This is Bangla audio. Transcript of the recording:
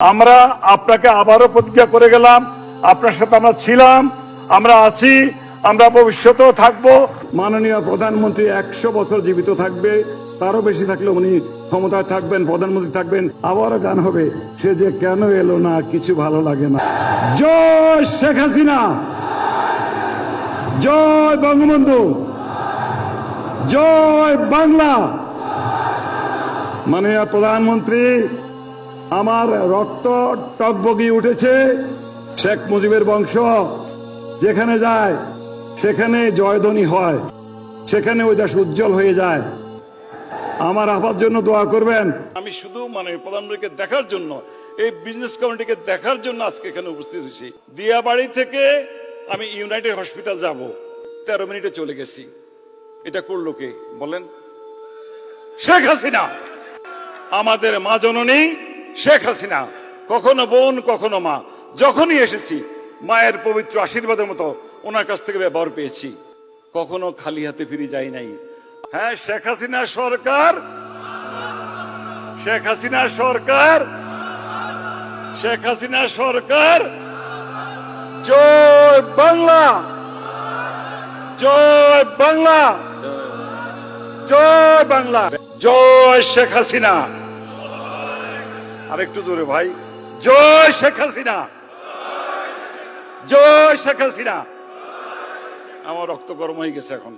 আমরা আপনাকে আবারও প্রতিজ্ঞা করে গেলাম, আপনার সাথে আমরা ছিলাম, আমরা আছি, আমরা ভবিষ্যতেও থাকব। মাননীয় প্রধানমন্ত্রী একশো বছর জীবিত থাকবে, তারও বেশি থাকলে উনি ক্ষমতায় থাকবেন, প্রধানমন্ত্রী থাকবেন, আবারও গান হবে। সে যে কেন এলো না, কিছু ভালো লাগে না। জয় শেখ হাসিনা! জয় বঙ্গবন্ধু! জয় বাংলা! মাননীয় প্রধানমন্ত্রী আমার রক্ত টকবগি উঠেছে শেখ মুজিবের বংশ। যেখানে যায়, সেখানে জয়ধ্বনি হয়, সেখানে ওই দেশ উজ্জ্বল হয়ে যায়। আমার আপার জন্য দোয়া করবেন। আমি শুধু মানে প্রধানমন্ত্রীকে দেখার জন্য, এই বিজনেস কমিটিকে দেখার জন্য আজকে এখানে উপস্থিত হয়েছি। দিয়াবাড়ি থেকে আমি ইউনাইটেড হসপিটাল যাব। তেরো মিনিটে চলে গেছি। এটা করল কে? বলেন। শেখ হাসিনা। আমাদের মা জননী শেখ হাসিনা, কখনো বোন, কখনো মা, যখনই এসেছি, মায়ের পবিত্র আশীর্বাদের মতো ওনার কাছ থেকে ব্যবহার পেয়েছি। কখনো খালি হাতে ফিরে যাই নাই। হ্যাঁ শেখ হাসিনা সরকার। শেখ হাসিনা সরকার। শেখ হাসিনা সরকার। জয় বাংলা। জয় বাংলা। জয় বাংলা। জয় শেখ হাসিনা। আরেকটু জোরে, ভাই। জয় শেখ হাসিনা। জয় শেখ হাসিনা। আমার রক্ত গরম হয়ে গেছে এখন।